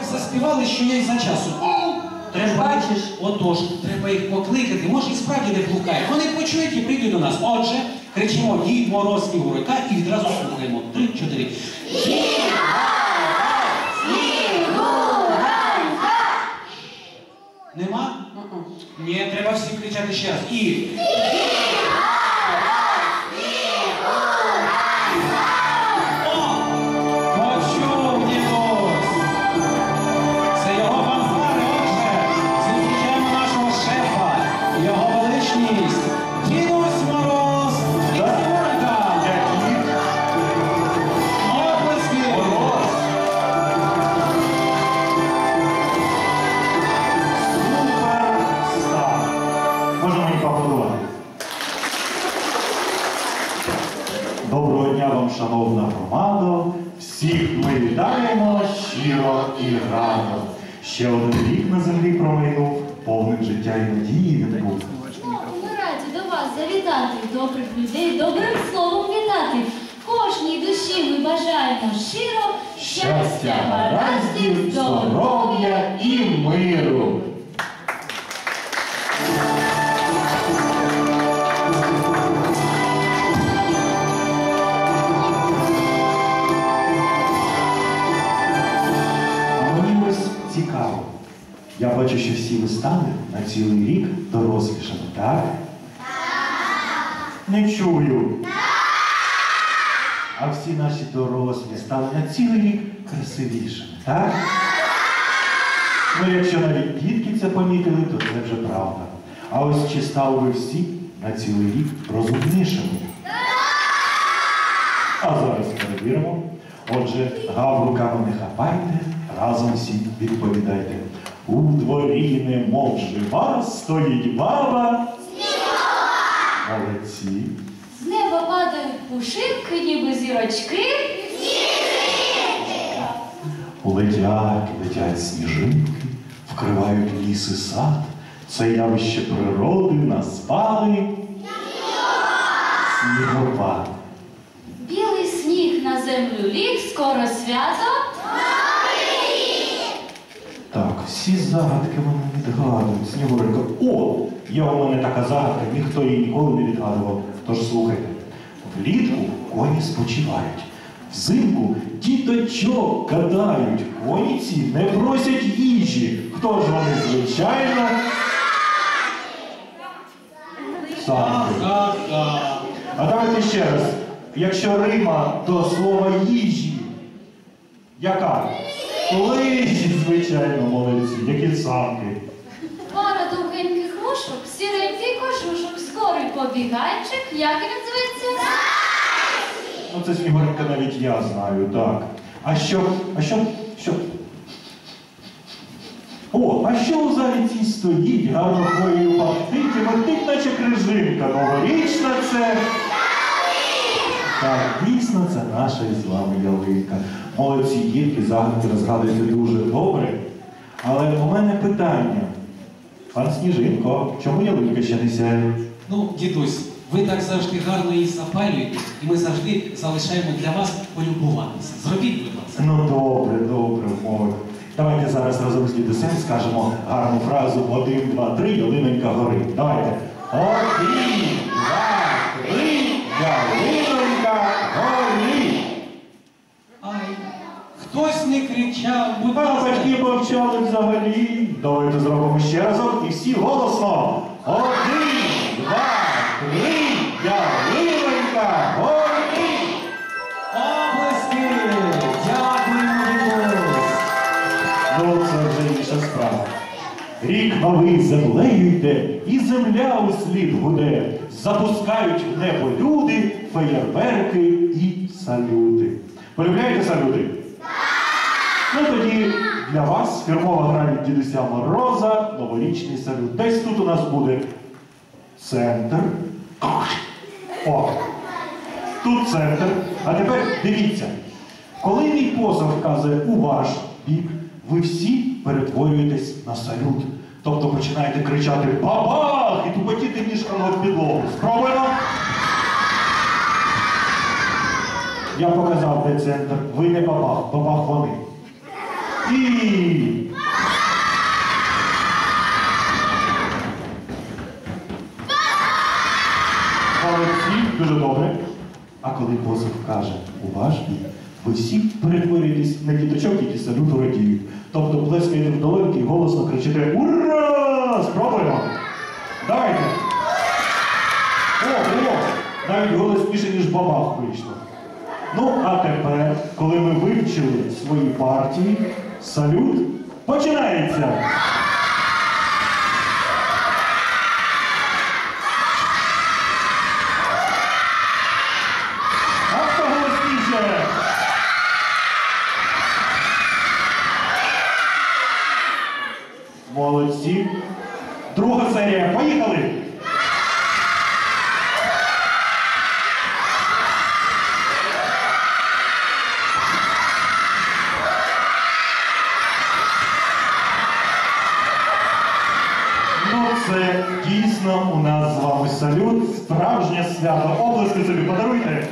заспівали, що я й за часу. Треба, Бачиш? Отож, треба їх покликати, може і справді не блукають. Вони почують і прийдуть до нас. Отже, кричимо Дід Мороз і Гурика і відразу слухаємо. Три, чотири. Нема? Ні, треба всім кричати ще раз. І. шановна громада. Всіх ми вітаємо щиро і радо. Ще один рік на землі промайнув, повним життя і надії він був. Ми раді до вас завітати, добрих людей добрим словом вітати. Кожній душі ми бажаємо щиро Щастя, гараздів, здоров'я і миру. Я бачу, що всі ви стали на цілий рік дорослішими, так? Не чую. А всі наші дорослі стали на цілий рік красивішими, так? Ну, якщо навіть дітки це помітили, то це вже правда. А ось чи стали ви всі на цілий рік розумнішими? А зараз перевіримо. Отже, гав руками не хапайте, разом всі відповідайте. У дворі немов жива стоїть баба. Молодці. З неба падають пушинки, ніби зірочки. Летять, летять сніжинки, вкривають ліс і сад. Це явище природи назвали снігопад. Білий сніг на землю ліг, скоро свято. Так, всі загадки вони відгадують. Снігуренька. О! Є у мене така загадка, ніхто її ніколи не відгадував. Тож слухайте. Влітку коні спочивають. Взимку діточок кадають. Коні ці не просять їжі. Хто ж вони, звичайно? Самки. А давайте ще раз. Якщо Рима до слова їжі, яка? Лижі, звичайно, самки. Пара довгеньких вушок, сіренький кожушок, скорий побігайчик. Як він зветься? Ну це Снігуренька навіть я знаю, так. А що, а що, що? О, а що у залі цій стоїть, гарно хвоєю пахтить і махтить, наче крижинка. Новорічна це. Так, дійсно, це наша із вами ялинка. Молодці дітки, загадки розгадуєте дуже добре. Але у мене питання. Пан Сніжинко, чому ялинка ще не сяє? Ну, дідусь, ви так завжди гарно її запалюєте, і ми завжди залишаємо для вас полюбуватися. Зробіть, будь ласка. Ну добре, добре, мовик. Давайте зараз разом з дідусем скажемо гарну фразу один, два, три, ялинонька горить. Давайте. Один, два, три, ялинонька горить. Ай, хтось не кричав, будь А батьки мовчали взагалі. Давайте зробимо ще разок і всі голосно. Один, два, три, ялинонька горить. Оплески! Дякуємо, дідусь! Ну, це вже інша справа. Рік новий землею йде, і земля услід гуде. Запускають в небо люди, феєрверки і салюти. Полюбляєте салюти? Ну тоді для вас фірмова гра дідуся Мороза, новорічний салют. Десь тут у нас буде центр. О! Тут центр. А тепер дивіться. Коли мій посох вказує у ваш бік, ви всі перетворюєтесь на салют. Тобто починаєте кричати бабах і тупотіти ніжками в підлогу. Спробуємо. Я показав, де центр. Ви не бабах, бабах вони. Молодці! Молодці, дуже добре. А коли позов каже уважний, ви всі перетворюєтесь на діточок, які салюту радіють. Тобто плескаєте в долоньки і голосно кричите Ура! Спробуємо! Давайте! О, о! Навіть голосніше, ніж бабах вийшло. Ну, а тепер, коли ми вивчили свої партії, салют починається! А хто голосніше? Молодці. Друга серія. Поїхали! Ну, це дійсно у нас з вами салют, справжнє свято. Облески собі подаруйте.